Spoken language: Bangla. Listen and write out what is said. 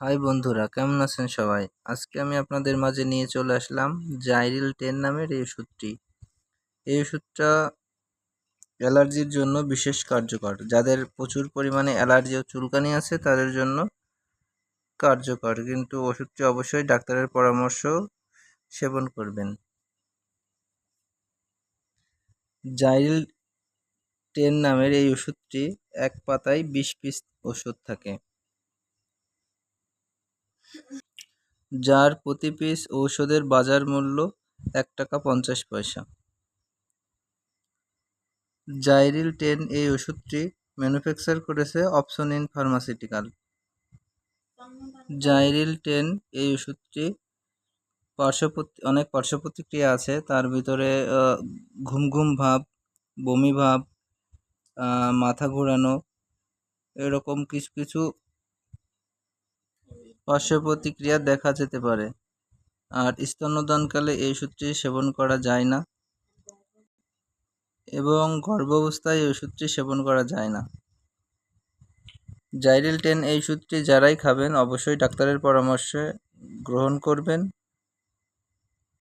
হাই বন্ধুরা, কেমন আছেন সবাই? আজকে আমি আপনাদের মাঝে নিয়ে চলে আসলাম জাইরিল টেন নামের এই ওষুধটি। এই ওষুধটা অ্যালার্জির জন্য বিশেষ কার্যকর। যাদের প্রচুর পরিমাণে অ্যালার্জি ও চুলকানি আছে, তাদের জন্য কার্যকর। কিন্তু ওষুধটি অবশ্যই ডাক্তারের পরামর্শ সেবন করবেন। জাইরিল টেন নামের এই ওষুধটি এক পাতায় বিশ পিস ওষুধ থাকে। যার প্রতি পিস ঔষধের বাজার মূল্য এক টাকা পঞ্চাশ পয়সা। জাইরিল টেন এই ওষুধটি ম্যানুফ্যাকচার করেছে অপশন ইন ফার্মাসিউটিক্যাল জাইরিল টেন এই ওষুধটি পার্শ্বপ্রতি অনেক পার্শ্ব প্রতিক্রিয়া আছে। তার ভিতরে ঘুম ঘুম ভাব, বমি ভাব মাথা ঘোরানো, এরকম কিছু কিছু পার্শ্ব প্রতিক্রিয়া দেখা যেতে পারে। আর স্তন্যদানকালে এই ওষুধটি সেবন করা যায় না। এবং গর্ভাবস্থায় এই ওষুধটি সেবন করা যায় না। জাইরেল টেন এই ওষুধটি যারাই খাবেন, অবশ্যই ডাক্তারের পরামর্শে গ্রহণ করবেন।